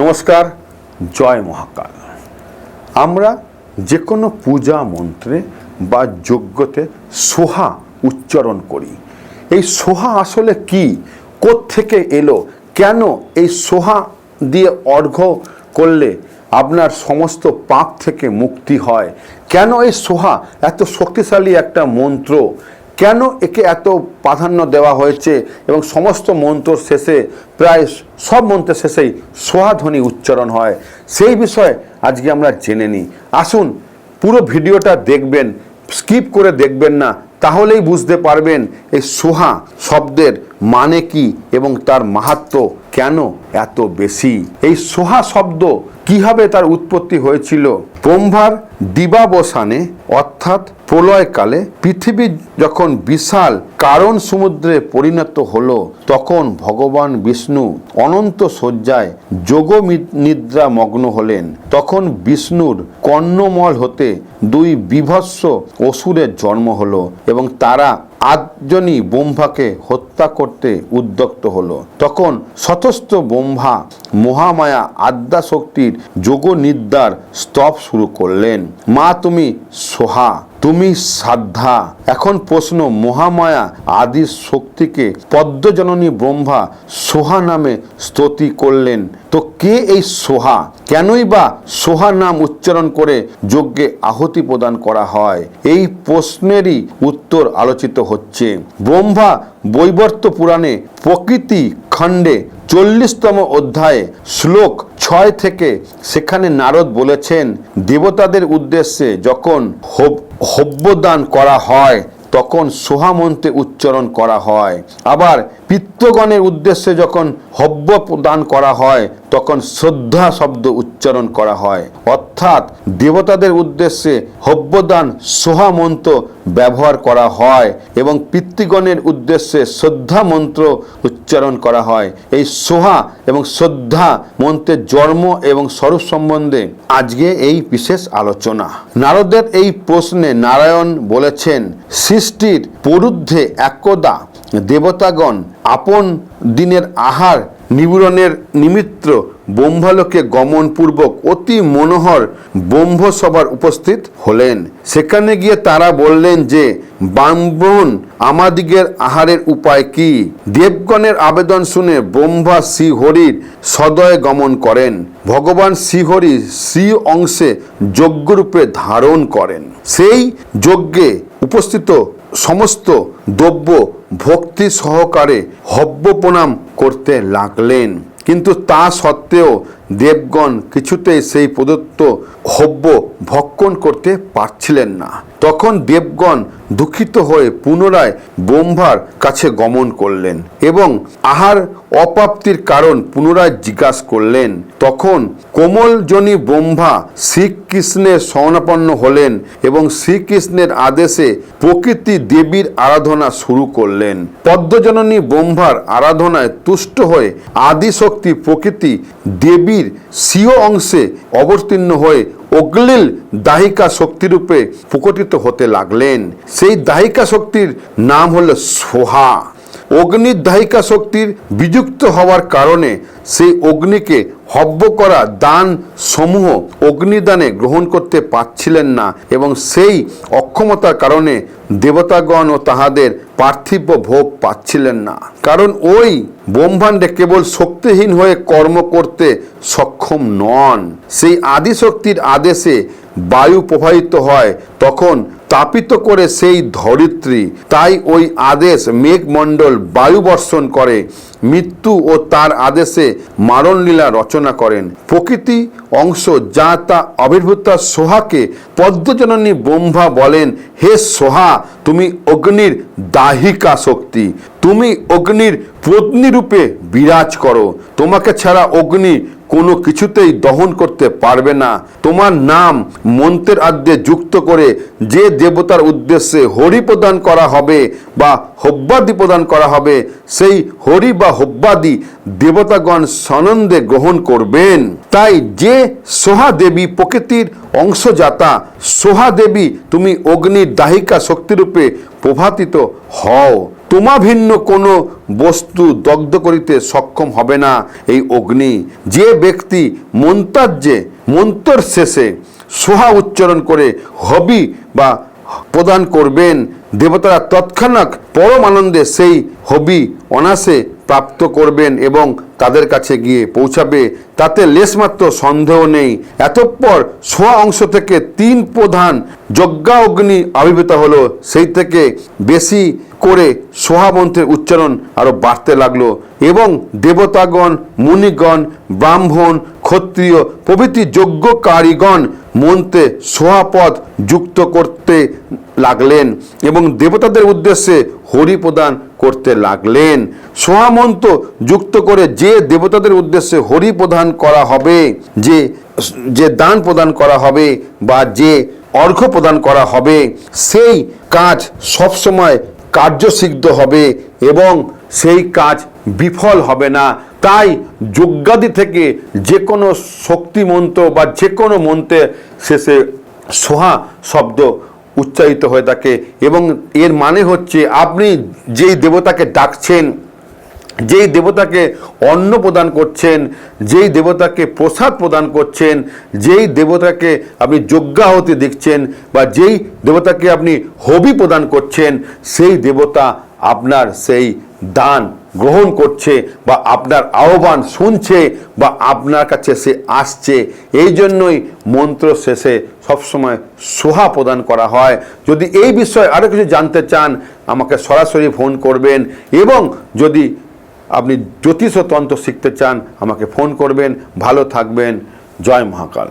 নমস্কার, জয় মহাকাল। আমরা যে কোনো পূজা মন্ত্রে বা যজ্ঞতে সোহা উচ্চারণ করি। এই সোহা আসলে কি? থেকে এলো? কেন এই সোহা দিয়ে অর্ঘ্য করলে আপনার সমস্ত পাপ থেকে মুক্তি হয়? কেন এই সোহা? এত শক্তিশালী একটা মন্ত্র। কেন একে এত প্রাধান্য দেওয়া হয়েছে এবং সমস্ত মন্ত্র শেষে প্রায় সব মন্ত্রের শেষেই সোহাধ্বনি উচ্চারণ হয়? সেই বিষয়ে আজকে আমরা জেনে নিই। আসুন, পুরো ভিডিওটা দেখবেন, স্কিপ করে দেখবেন না, তাহলেই বুঝতে পারবেন এই সোহা শব্দের মানে কি এবং তার মাহাত্ম কেন এত বেশি? এই সোহা শব্দ কীভাবে তার উৎপত্তি হয়েছিল? ব্রহ্মার দিবাবসানে, অর্থাৎ প্রলয়কালে পৃথিবী যখন বিশাল কারণ সমুদ্রে পরিণত হলো, তখন ভগবান বিষ্ণু অনন্ত শয্যায় যোগ নিদ্রা মগ্ন হলেন। তখন বিষ্ণুর কর্ণমল হতে দুই বিভৎস অসুরের জন্ম হল এবং তারা আটজনই ব্রহ্মাকে হত্যা করতে উদ্যক্ত হলো। তখন শতস্থ ব্রহ্মা মহামায়া আদ্যা শক্তির যোগ নিদ্রার স্তব শুরু করলেন। মা তুমি সোহা, তুমি সাধ্যা। এখন প্রশ্ন, মহামায়া আদি শক্তিকে পদ্মজননী ব্রহ্মা সোহা নামে স্তুতি করলেন। তো কে এই সোহা? কেনই বা সোহা নাম উচ্চারণ করে যজ্ঞে আহুতি প্রদান করা হয়? এই প্রশ্নেরই উত্তর আলোচিত হচ্ছে। ব্রহ্মা বৈবর্ত পুরাণে প্রকৃতি খণ্ডে চল্লিশতম অধ্যায়ে শ্লোক ছয় থেকে সেখানে নারদ বলেছেন, দেবতাদের উদ্দেশ্যে যখন হব- হব্যদান করা হয় তখন সোহামন্ত্রে উচ্চারণ করা হয়। আবার পিত্তগণের উদ্দেশ্যে যখন হব্য দান করা হয়, তখন শ্রদ্ধা শব্দ উচ্চারণ করা হয়। অর্থাৎ দেবতাদের উদ্দেশ্যে হব্যদান সোহা মন্ত্র ব্যবহার করা হয় এবং পিতৃগণের উদ্দেশ্যে শ্রদ্ধা মন্ত্র উচ্চারণ করা হয়। এই সোহা এবং শ্রদ্ধা মন্ত্রের জন্ম এবং স্বরূপ সম্বন্ধে আজকে এই বিশেষ আলোচনা। নারদের এই প্রশ্নে নারায়ণ বলেছেন, সৃষ্টির পরুদ্ধে একদা দেবতাগণ আপন দিনের আহার নিবরণের নিমিত্ত ব্রহ্মালোকে গমনপূর্বক অতি মনোহর ব্রহ্মসভার উপস্থিত হলেন। সেখানে গিয়ে তারা বললেন যে, ব্রাহ্মণ, আমাদিগের আহারের উপায় কি? দেবগণের আবেদন শুনে ব্রহ্মা শ্রীহরির সদয় গমন করেন। ভগবান শ্রীহরি শ্রী অংশে যজ্ঞরূপে ধারণ করেন। সেই যজ্ঞে উপস্থিত সমস্ত দ্রব্য ভক্তি সহকারে হব্য প্রণাম করতে লাগলেন। কিন্তু তা সত্ত্বেও দেবগণ কিছুতেই সেই প্রদত্ত হব্য ভক্ষণ করতে পারছিলেন না। তখন দেবগণ দুঃখিত হয়ে পুনরায় ব্রহ্মার কাছে গমন করলেন এবং আহার অপ্রাপ্তির কারণ পুনরায় জিজ্ঞাসা করলেন। তখন কোমলজনী ব্রহ্মা শ্রীকৃষ্ণের শরণাপন্ন হলেন এবং শ্রীকৃষ্ণের আদেশে প্রকৃতি দেবীর আরাধনা শুরু করলেন। পদ্মজননী ব্রহ্মার আরাধনায় তুষ্ট হয়ে আদিশক্তি প্রকৃতি দেবীর স্বীয় অংশে অবতীর্ণ হয়ে অগ্লিল দাহিকা শক্তিরূপে প্রকটিত হতে লাগলেন। সেই দাহিকা শক্তির নাম হলো সোহা। অগ্নির দাহিকা শক্তির বিযুক্ত হওয়ার কারণে সেই অগ্নিকে হব্য করা দান সমূহ অগ্নিদানে গ্রহণ করতে পারছিলেন না এবং সেই অক্ষমতার কারণে দেবতাগণ ও তাহাদের পার্থিব ভোগ পাচ্ছিলেন না। কারণ ওই ব্রহ্মাণ্ডে কেবল শক্তিহীন হয়ে কর্ম করতে সক্ষম নন। সেই আদিশক্তির আদেশে বায়ু প্রবাহিত হয়, তখন তাপিত করে সেই ধরিত্রী। তাই ওই আদেশ মেঘমণ্ডল বায়ু বর্ষণ করে, মৃত্যু ও তার আদেশে মারণলীলা রচনা করেন। প্রকৃতি অংশ যা তা আবির্ভূতা সোহাকে পদ্মজননী ব্রহ্মা বলেন, হে সোহা, তুমি অগ্নির দাহিকা শক্তি। তুমি অগ্নির পত্নী রূপে বিরাজ করো। তোমাকে ছাড়া অগ্নি কোনো কিছুতেই দহন করতে পারবে না। তোমার নাম মন্ত্রের আদ্যে যুক্ত করে যে দেবতার উদ্দেশ্যে হরি প্রদান করা হবে বা হব্বাদি প্রদান করা হবে, সেই হরি বা হব্বাদি দেবতাগণ সনন্দে গ্রহণ করবেন। তাই যে সোহা দেবী প্রকৃতির অংশজাতা সোহা দেবী তুমি অগ্নির দাহিকা শক্তিরূপে প্রভাতিত হও। তোমা ভিন্ন কোনো বস্তু দগ্ধ করিতে সক্ষম হবে না। এই অগ্নি যে ব্যক্তি মন্তাজ্যে, মন্তর শেষে সোহা উচ্চারণ করে হবি বা প্রদান করবেন, দেবতারা তৎক্ষণাৎ পরম আনন্দে সেই হবি অনাসে প্রাপ্ত করবেন এবং তাদের কাছে গিয়ে পৌঁছাবে। তাতে লেশমাত্র সন্দেহ নেই। এতঃপর সোয়া অংশ থেকে তিন প্রধান যজ্ঞা অগ্নি আবির্ভূত হলো। সেই থেকে বেশি করে সোহা মন্ত্রের উচ্চারণ আরও বাড়তে লাগল এবং দেবতাগণ, মুনিগণ, ব্রাহ্মণ, ক্ষত্রিয় প্রভৃতি যোগ্য কারিগণ মন্ত্রে সোহাপদ যুক্ত করতে লাগলেন এবং দেবতাদের উদ্দেশ্যে হরি প্রদান করতে লাগলেন। সোহামন্ত যুক্ত করে যে দেবতাদের উদ্দেশ্যে হরি প্রদান করা হবে, যে যে দান প্রদান করা হবে বা যে অর্ঘ্য প্রদান করা হবে, সেই কাজ সবসময় কার্যসিদ্ধ হবে এবং সেই কাজ বিফল হবে না। তাই যজ্ঞাদি থেকে যে কোনো শক্তি মন্ত্র বা যে কোনো মন্ত্রে শেষে সোহা শব্দ উচ্চারিত হয়ে থাকে এবং এর মানে হচ্ছে আপনি যেই দেবতাকে ডাকছেন যেই দেবতাকে অন্ন প্রদান করছেন, যেই দেবতাকে প্রসাদ প্রদান করছেন, যেই দেবতাকে আপনি যজ্ঞাহতি দেখছেন বা যেই দেবতাকে আপনি হবি প্রদান করছেন, সেই দেবতা আপনার সেই দান গ্রহণ করছে বা আপনার আহ্বান শুনছে বা আপনার কাছে সে আসছে। এই জন্যই মন্ত্র শেষে সবসময় সোহা প্রদান করা হয়। যদি এই বিষয়ে আরও কিছু জানতে চান, আমাকে সরাসরি ফোন করবেন এবং যদি আপনি জ্যোতিষ তন্ত্র শিখতে চান আমাকে ফোন করবেন। ভালো থাকবেন। জয় মহাকাল।